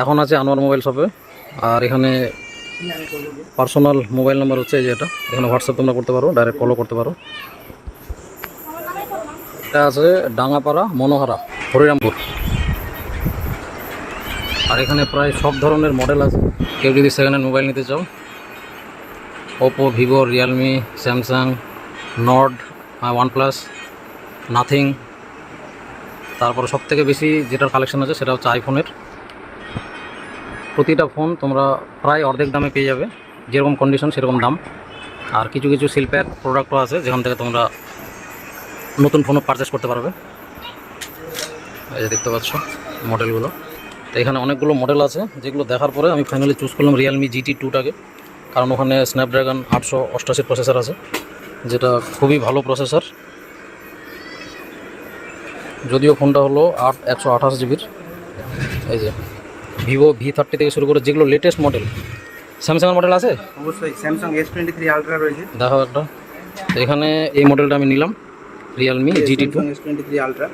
এখন আছে আনোয়ার মোবাইল শপে। আর এখানে পার্সোনাল মোবাইল নাম্বার হচ্ছে এই যে এটা। এখানে হোয়াটসঅ্যাপ তোমরা করতে পারো, ডাইরেক্ট কলও করতে পারো। এটা আছে ডাঙ্গাপাড়া মনোহারা, হরিরামপুর। আর এখানে প্রায় সব ধরনের মডেল আছে। কেউ যদি সেকেন্ড হ্যান্ড মোবাইল নিতে চাও Oppo Vivo Realme Samsung Nord OnePlus Nothing তারপরে সব থেকে বেশি যেটার কালেকশন আছে, সেটা হচ্ছে আইফোনের প্রতিটা ফোন তোমরা প্রায় অর্ধেক দামে পেয়ে যাবে। যেরকম কন্ডিশন সেরকম দাম। আর কিছু কিছু শিল্পের প্রোডাক্টও আছে, যেখান থেকে তোমরা নতুন ফোনও পারচেস করতে পারবে। এই যে দেখতে পাচ্ছ মডেলগুলো তো এখানে অনেকগুলো মডেল আছে, যেগুলো দেখার পরে আমি ফাইনালি চুজ করলাম রিয়েলমি জিটি টুটাকে কারণ ওখানে স্ন্যাপড্রাগন আটশো অষ্টাশি প্রসেসর আছে, যেটা খুবই ভালো প্রসেসর যদিও ফোনটা হলো আট, একশো আঠাশ জিবির এই যে ভিভো ভি থার্টি থেকে শুরু করে যেগুলো লেটেস্ট মডেল স্যামসাংয়ের মডেল আছে? অবশ্যই Samsung S twenty three Ultra রয়েছে। দেখো একটা। এখানে এই মডেলটা আমি নিলাম Realme GT two S twenty three Ultra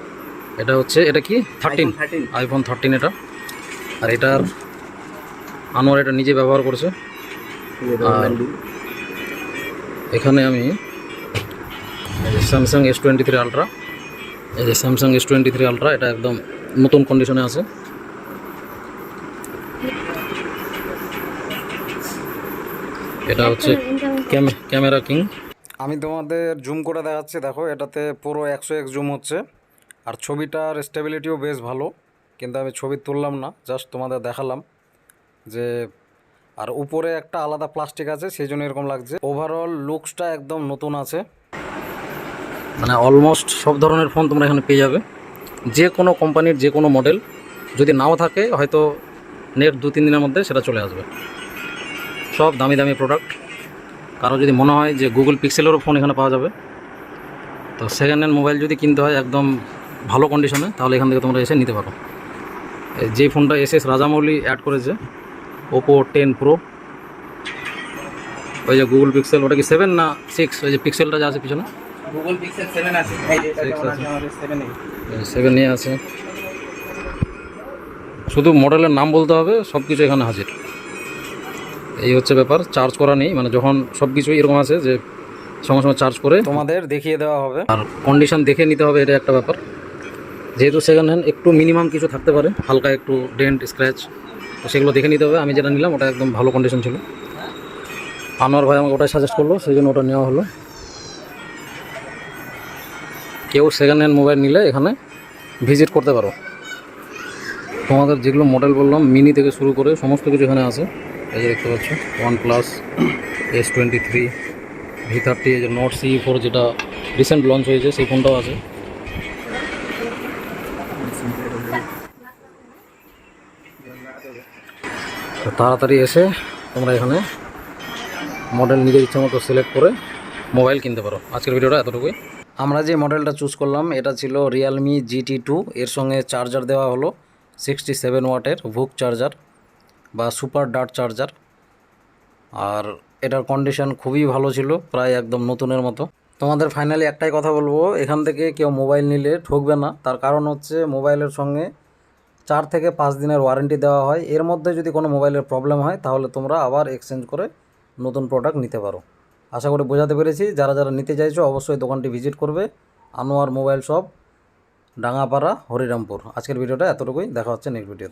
এটা হচ্ছে এটা কি? থার্টিন থার্টিন আইফোন থার্টিন এটা। আর এটার আনোয়ার এটা নিজে ব্যবহার করছে। আর এখানে আমি Samsung S twenty three Ultra এই যে Samsung S twenty three Ultra এটা একদম নতুন কন্ডিশনে আছে। এটা হচ্ছে ক্যামেরা কিং। আমি তোমাদের জুম করে দেখাচ্ছি দেখো এটাতে পুরো একশো এক জুম হচ্ছে। আর ছবিটার স্টেবিলিটিও বেশ ভালো কিন্তু আমি ছবি তুললাম না জাস্ট তোমাদের দেখালাম যে আর উপরে একটা আলাদা প্লাস্টিক আছে সেই জন্য এরকম লাগছে। ওভারঅল লুকসটা একদম নতুন আছে। মানে অলমোস্ট সব ধরনের ফোন তোমরা এখানে পেয়ে যাবে। যে কোনো কোম্পানির যে কোনো মডেল যদি নাও থাকে হয়তো নেক্সট দু তিন দিনের মধ্যে সেটা চলে আসবে। সব দামি দামি প্রোডাক্ট কারও যদি মনে হয় যে গুগল পিক্সেলেরও ফোন এখানে পাওয়া যাবে তো সেকেন্ড হ্যান্ড মোবাইল যদি কিনতে হয় একদম ভালো কন্ডিশনে তাহলে এখান থেকে তোমরা এসে নিতে পারো। এই যে ফোনটা এস এস রাজামৌলি অ্যাড করেছে ওপো টেন প্রো ওই যে গুগল পিক্সেল ওটা কি সেভেন না সিক্স ওই যে পিক্সেলটা যা আছে পিছনে। গুগল পিক্সেল সেভেন আছে। সেভেন নিয়ে আছে। শুধু মডেলের নাম বলতে হবে সব কিছু এখানে হাজির। এই হচ্ছে ব্যাপার চার্জ করা নেই মানে যখন সব কিছু এরকম আছে যে সঙ্গে সঙ্গে চার্জ করে তোমাদের দেখিয়ে দেওয়া হবে। আর কন্ডিশন দেখে নিতে হবে এটা একটা ব্যাপার। যেহেতু সেকেন্ড হ্যান্ড একটু মিনিমাম কিছু থাকতে পারে হালকা একটু ডেন্ট স্ক্র্যাচ তো সেগুলো দেখে নিতে হবে। আমি যেটা নিলাম ওটা একদম ভালো কন্ডিশন ছিল। আনোয়ার ভাই আমাকে ওটাই সাজেস্ট করল সেই জন্য ওটা নেওয়া হলো। কেউ সেকেন্ড হ্যান্ড মোবাইল নিলে এখানে ভিজিট করতে পারো। তোমাদের যেগুলো মডেল বললাম মিনি থেকে শুরু করে সমস্ত কিছু এখানে আছে। এই যে দেখতে পাচ্ছ OnePlus S twenty three V thirty এই যে নট সি ফোর যেটা রিসেন্ট লঞ্চ হয়েছে, সেই ফোনটাও আছে। তাড়াতাড়ি এসে তোমরা এখানে মডেল নিজের ইচ্ছা মতো সিলেক্ট করে মোবাইল কিনতে পারো। আজকের ভিডিওটা এতটুকুই। আমরা যে মডেলটা চুজ করলাম, এটা ছিল রিয়েলমি জিটি টু এর সঙ্গে চার্জার দেওয়া হলো। সিক্সটি সেভেন ওয়াটের ভুক চার্জার বা সুপার ডার্ট চার্জার আর এটার কন্ডিশন খুবই ভালো ছিল, প্রায় একদম নতুনের মতো। তোমাদের ফাইনালি একটাই কথা বলব, এখান থেকে কেউ মোবাইল নিলে ঠকবে না। তার কারণ হচ্ছে মোবাইলের সঙ্গে চার থেকে পাঁচ দিনের ওয়ারেন্টি দেওয়া হয়। এর মধ্যে যদি কোনো মোবাইলের প্রবলেম হয়, তাহলে তোমরা আবার এক্সচেঞ্জ করে নতুন প্রোডাক্ট নিতে পারো। আশা করি বোঝাতে পেরেছি। যারা যারা নিতে চাইছো, অবশ্যই দোকানটি ভিজিট করবে। Anwar mobile shop Dangapara Harirampur. আজকের ভিডিওটা এতটুকুই। দেখা হচ্ছে নেক্সট ভিডিওতে